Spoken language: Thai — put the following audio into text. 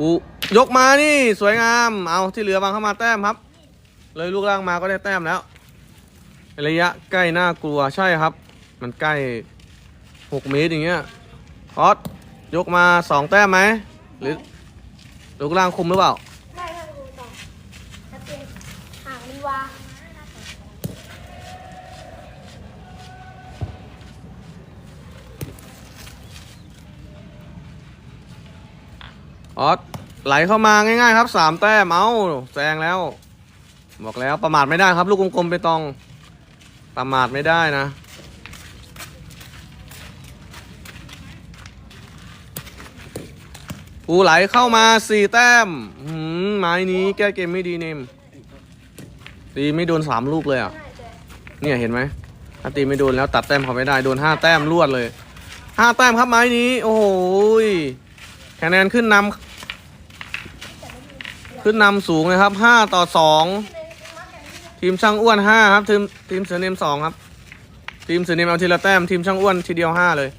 อูยกมานี่สวยงาม เอาที่เหลือบางเข้ามาแต้มครับ เลยลูกล่างมาก็ได้แต้มแล้ว ระยะใกล้น่ากลัวใช่ครับ มันใกล้หกเมตรอย่างเงี้ยคอสยกมาสองแต้มไหมหรือลูกล่างคุมหรือเปล่า ได้ครับครูต่อชัดเจนห่างลีวา ออสไหลเข้ามาง่ายๆครับสามแต้มเอาแซงแล้ว บอกแล้วประมาทไม่ได้ครับ ลูกกลมๆไปตอง ประมาทไม่ได้นะปูไหลเข้ามาสี่แต้มหือไม้นี้แก้เกมไม่ดีเนมตีไม่โดนสามลูกเลยอะ เนี่ยเห็นไหมถ้าตีไม่โดนแล้วตัดแต้มเขาไม่ได้โดนห้าแต้มรวดเลยห้าแต้มครับไม้นี้ โอ้โหย คะแนนขึ้นนำขึ้นนำสูงนะครับห้าต่อสองทีมช่างอ้วนห้าครับทีมทีมเสือเนมสองครับ ทีมเสือเนมเอาทีละแต้มทีมช่างอ้วนทีเดียวห้าเลย